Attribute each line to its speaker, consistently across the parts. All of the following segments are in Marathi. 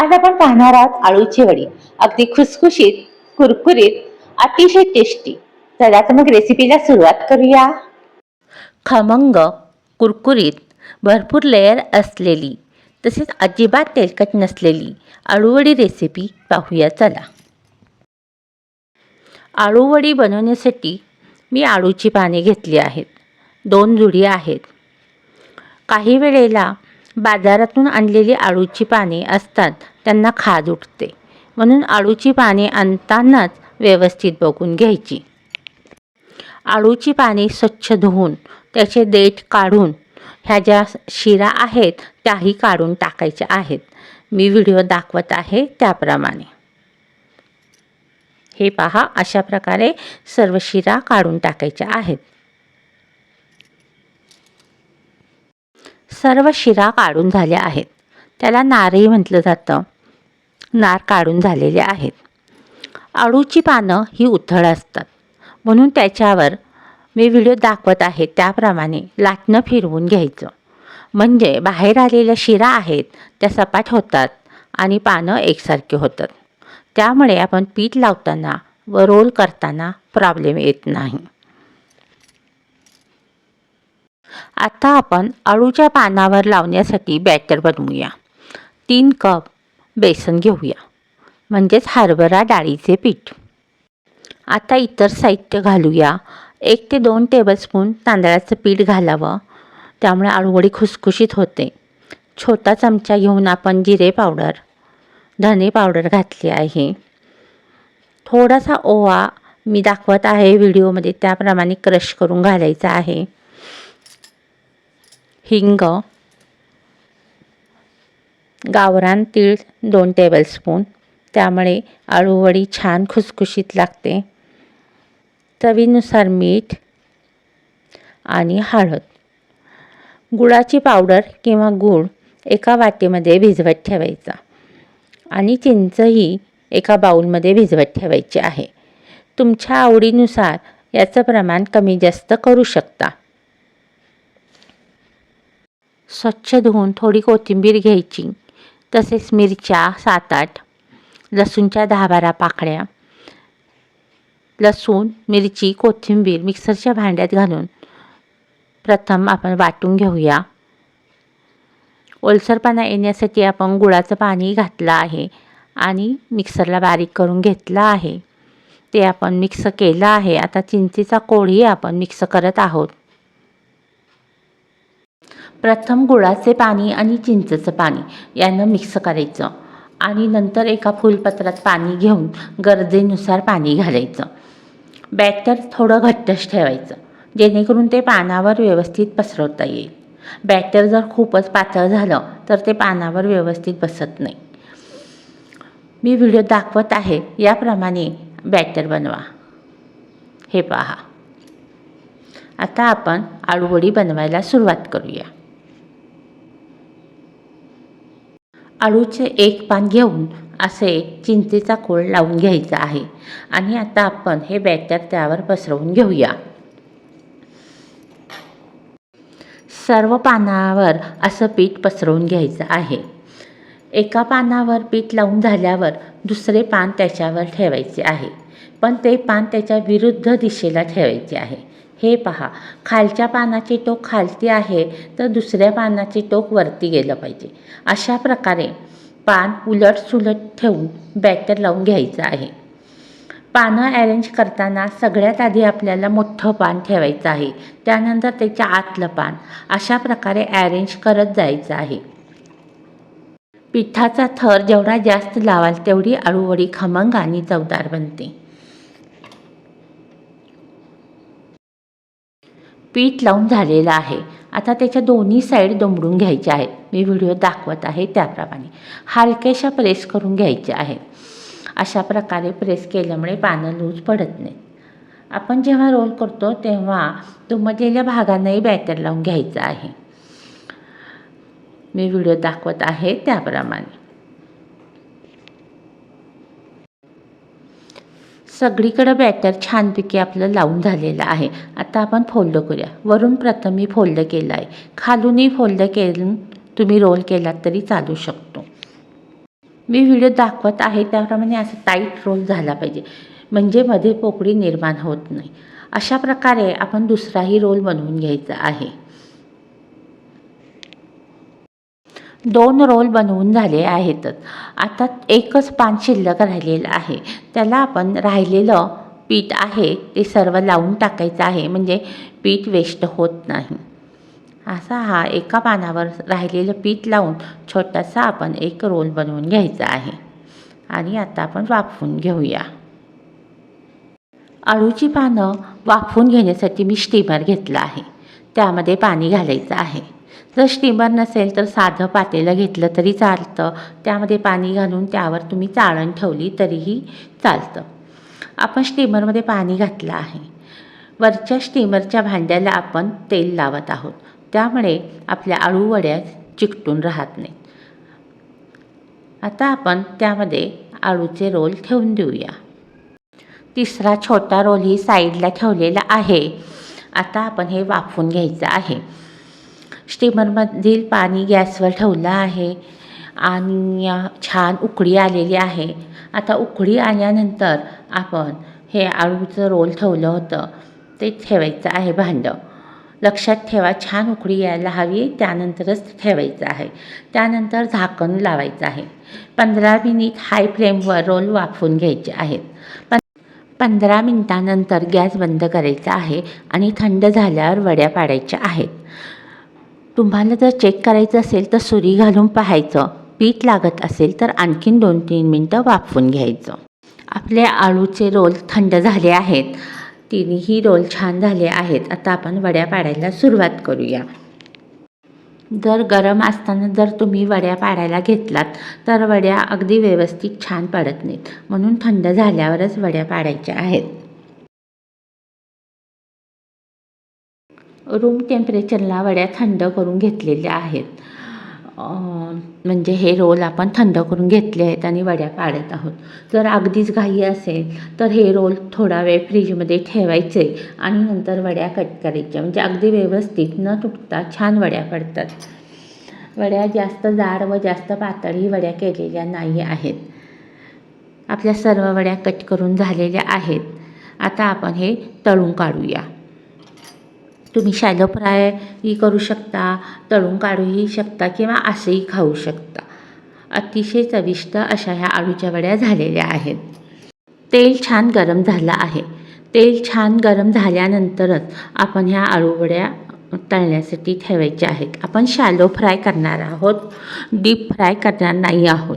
Speaker 1: आज आपण पाहणार आहोत आळूची वडी. अगदी खुसखुशीत कुरकुरीत अतिशय टेस्टी चला तर मग रेसिपीला सुरुवात करूया. खमंग कुरकुरीत भरपूर लेयर असलेली तसेच अजिबात तेलकट नसलेली आळूवडी रेसिपी पाहूया. चला. आळूवडी बनवण्यासाठी मी आळूची पाने घेतली आहेत. दोन जुडी आहेत. काही वेळेला बाजारातून आणलेली आळूची पाने असतात. त्यांना खाज उठते. म्हणून आळूची पाने आणतानाच व्यवस्थित बघून घ्यायची. आळूची पाने स्वच्छ धुवून त्याचे देठ काढून ह्या ज्या शिरा आहेत त्याही काढून टाकायच्या आहेत. मी व्हिडिओ दाखवत आहे त्याप्रमाणे. हे पहा अशा प्रकारे सर्व शिरा काढून टाकायच्या आहेत. सर्व शिरा काढून झाल्या आहेत. त्याला नारही म्हटलं जातं. नार काढून झालेले आहेत. अळूची पानं ही उथळ असतात. म्हणून त्याच्यावर मी व्हिडिओ दाखवत आहे. त्याप्रमाणे लाटणं फिरवून घ्यायचं. म्हणजे बाहेर आलेल्या शिरा आहेत त्या सपाट होतात आणि पानं एकसारखे होतात. त्यामुळे आपण पीठ लावताना व रोल करताना प्रॉब्लेम येत नाही. आता आपण अळूच्या पानावर लावण्यासाठी बॅटर बनवूया. तीन कप बेसन घेऊया म्हणजेच हरभरा डाळीचे पीठ. आता इतर साहित्य घालूया. एक ते दोन टेबलस्पून तांदळाचं पीठ घालावं. त्यामुळे आळूवडी खुसखुशीत होते. छोटा चमचा घेऊन आपण जिरे पावडर धने पावडर घातली आहे. थोडासा ओवा मी दाखवत आहे व्हिडिओमध्ये त्याप्रमाणे क्रश करून घालायचा आहे. हिंग गावरान तीळ दोन टेबलस्पून त्यामुळे आळूवडी छान खुसखुशीत लागते. चवीनुसार मीठ आणि हळद. गुळाची पावडर किंवा गूळ एका वाटीमध्ये भिजवत ठेवायचा आणि चिंचही एका बाऊलमध्ये भिजवत ठेवायची आहे. तुमच्या आवडीनुसार याचं प्रमाण कमी जास्त करू शकता. स्वच्छ धुवून थोडी कोथिंबीर घ्यायची. तसेच मिरच्या सात आठ लसूणच्या दहा बारा पाकळ्या लसूण मिरची कोथिंबीर मिक्सरच्या भांड्यात घालून प्रथम आपण वाटून घेऊया. ओलसरपणा येण्यासाठी आपण गुळाचं पाणी घातलं आहे आणि मिक्सरला बारीक करून घेतलं आहे. ते आपण मिक्स केलं आहे. आता चिंचेचा कोळही आपण मिक्स करत आहोत. प्रथम गुळाचे पाणी आणि चिंचेचं पाणी यानं मिक्स करायचं आणि नंतर एका फुलपत्रात पाणी घेऊन गरजेनुसार पाणी घालायचं. बॅटर थोडं घट्टच ठेवायचं जेणेकरून ते पानावर व्यवस्थित पसरवता येईल. बॅटर जर खूपच पातळ झालं तर ते पानावर व्यवस्थित बसत नाही. मी व्हिडिओ दाखवत आहे याप्रमाणे बॅटर बनवा. हे पहा. आता आपण आळूवडी बनवायला सुरुवात करूया. आळूचे एक पान घेऊन असे चिंचेचा कोळ लावून घ्यायचा आहे आणि आता आपण हे बॅटर त्यावर पसरवून घेऊया. सर्व पानावर असं पीठ पसरवून घ्यायचं आहे. एका पानावर पीठ लावून झाल्यावर दुसरे पान त्याच्यावर ठेवायचे आहे. पण ते पान त्याच्या विरुद्ध दिशेला ठेवायचे आहे. हे पहा खालच्या पानाची टोक खालती आहे तर दुसऱ्या पानाची टोक वरती गेलं पाहिजे. अशा प्रकारे पान उलट सुलट ठेवून बॅटर लावून घ्यायचं आहे. पानं अरेंज करताना सगळ्यात आधी आपल्याला मोठं पान ठेवायचं आहे. त्यानंतर त्याच्या आतलं पान अशा प्रकारे अरेंज करत जायचं आहे. पिठाचा थर जेवढा जास्त लावाल तेवढी अळूवडी खमंग आणि चवदार बनते. पीठ लावून झालेलं आहे. आता त्याच्या दोन्ही साईड दमडून घ्यायच्या आहेत. मी व्हिडिओ दाखवत आहे त्याप्रमाणे. हलक्याशा प्रेस करून घ्यायच्या आहेत अशा प्रकारे प्रेस केल्यामुळे पानं लूज पडत नाही आपण जेव्हा रोल करतो तेव्हा दुमजलेल्या भागांनाही बॅटर लावून घ्यायचं आहे. मी व्हिडिओ दाखवत आहे त्याप्रमाणे. सगळीकडं बॅटर छानपैकी आपलं लावून झालेलं आहे. आता आपण फोल्ड करूया. वरून प्रथम मी फोल्ड केलं आहे. खालूनही फोल्ड केलं तुम्ही रोल केलात तरी चालू शकतो. मी व्हिडिओ दाखवत आहे त्याप्रमाणे असं टाईट रोल झाला पाहिजे. म्हणजे मध्ये पोकळी निर्माण होत नाही. अशा प्रकारे आपण दुसराही रोल बनवून घ्यायचा आहे. दोन रोल बनवून झाले आहेतच. आता एकच पान शिल्लक राहिलेलं आहे. त्याला आपण राहिलेलं पीठ आहे ते सर्व लावून टाकायचं आहे म्हणजे पीठ वेस्ट होत नाही. असा हा एका पानावर राहिलेलं पीठ लावून छोटासा आपण एक रोल बनवून घ्यायचा आहे. आणि आता आपण वाफवून घेऊया. अळूची पानं वाफवून घेण्यासाठी मी स्टीमर घेतलं आहे. त्यामध्ये पाणी घालायचं आहे. जर स्टीमर नसेल तर साधं पातेलं घेतलं तरी चालतं. त्यामध्ये पाणी घालून त्यावर तुम्ही चाळण ठेवली तरीही चालतं. आपण स्टीमरमध्ये पाणी घातलं आहे. वरच्या स्टीमरच्या भांड्याला आपण तेल लावत आहोत. त्यामुळे आपल्या आळूवड्या चिकटून राहत नाहीत. आता आपण त्यामध्ये आळूचे रोल ठेवून देऊया. तिसरा छोटा रोल ही साईडला ठेवलेला आहे. आता आपण हे वाफून घ्यायचं आहे. स्टीमरमधील पाणी गॅसवर ठेवलं आहे. आणि छान उकळी आलेली आहे. आता उकळी आल्यानंतर आपण हे आळूचं रोल ठेवलं होतं. ते ठेवायचं आहे भांडं. लक्षात ठेवा छान उकळी यायला हवी त्यानंतरच ठेवायचं आहे. त्यानंतर झाकण लावायचं आहे. पंधरा मिनिट हाय फ्लेमवर रोल वाफवून घ्यायचे आहेत. पण पंधरा मिनटानंतर गॅस बंद करायचा आहे आणि थंड झाल्यावर वड्या पाडायच्या आहेत. तुम्हाला जर चेक करायचं असेल तर सुरी घालून पाहायचं. पीठ लागत असेल तर आणखीन दोन तीन मिनटं वाफवून घ्यायचं. आपले आळूचे रोल थंड झाले आहेत. तिन्ही रोल छान झाले आहेत. आता आपण वड्या पाडायला सुरुवात करूया. जर गरम असताना जर तुम्ही वड्या पाडायला घेतलात तर वड्या अगदी व्यवस्थित छान पडत नाहीत. म्हणून थंड झाल्यावरच वड्या पाडायच्या आहेत. रूम टेम्परेचरला वड्या थंड करून घेतलेल्या आहेत. म्हणजे हे रोल आपण थंड करून घेतले आहेत आणि वड्या काढत आहोत. जर अगदीच घाई असेल तर हे रोल थोडा वेळ फ्रीजमध्ये ठेवायचे आणि नंतर वड्या कट करायच्या. म्हणजे अगदी व्यवस्थित न तुटता छान वड्या पडतात. वड्या जास्त जाड व जास्त पातळी वड्या केलेल्या नाही आहेत. आपल्या सर्व वड्या कट करून झालेल्या आहेत. आता आपण हे तळून काढूया. तुम्ही शॅलो फ्रायही करू शकता तळून काढूही शकता किंवा असेही खाऊ शकता. अतिशय चविष्ट अशा ह्या आळूच्या वड्या झालेल्या आहेत. तेल छान गरम झालं आहे. तेल छान गरम झाल्यानंतरच आपण ह्या आळू वड्या तळण्यासाठी ठेवायच्या आहेत. आपण शॅलो फ्राय करणार आहोत. डीप फ्राय करणार नाही आहोत.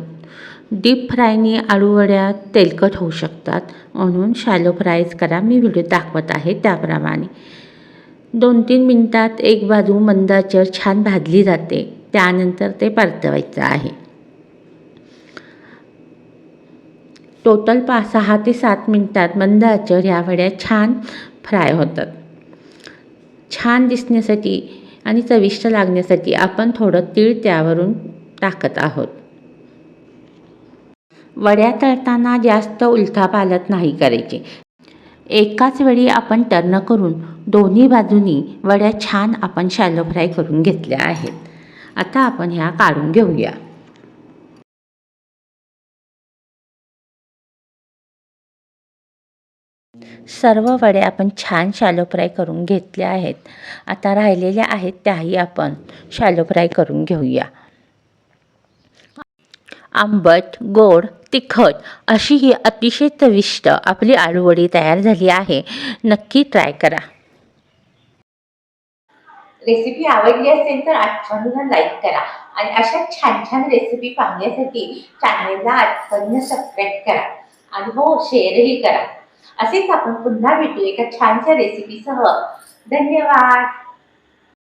Speaker 1: डीप फ्रायनी आळूवड्या तेलकट होऊ शकतात. म्हणून शॅलो फ्रायच करा. मी व्हिडिओ दाखवत आहे त्याप्रमाणे. दोन तीन मिनटात एक बाजू मंदाचर छान भाजली जाते. त्यानंतर ते परतवायचं आहे. टोटल पाच सहा ते सात मिनटात मंद आचेवर ह्या वड्या छान फ्राय होतात. छान दिसण्यासाठी आणि चविष्ट लागण्यासाठी आपण थोडं तीळ त्यावरून टाकत आहोत. वड्या तळताना जास्त उलथा पालत नाही करायची. एकाच वेळी आपण टर्न करून दोन्ही बाजूनी वड्या छान आपण शॅलो फ्राय करून घेतल्या आहेत. आता आपण ह्या काढून घेऊया. सर्व वड्या आपण छान शॅलो फ्राय करून घेतल्या आहेत. आता राहिलेल्या आहेत त्याही आपण शॅलो फ्राय करून घेऊया. आंबट गोड तिखट अशी ही अतिशय चविष्ट आपली आलूवडी तयार झाली आहे. नक्की ट्राय करा. रेसिपी आवडली असेल तर आठवणीला लाईक करा आणि अशा छान छान रेसिपी पाहण्यासाठी चॅनलला आठवणीनं सबस्क्राईब करा आणि हो शेअरही करा. असेच आपण पुन्हा भेटू एका छानशा रेसिपीसह धन्यवाद.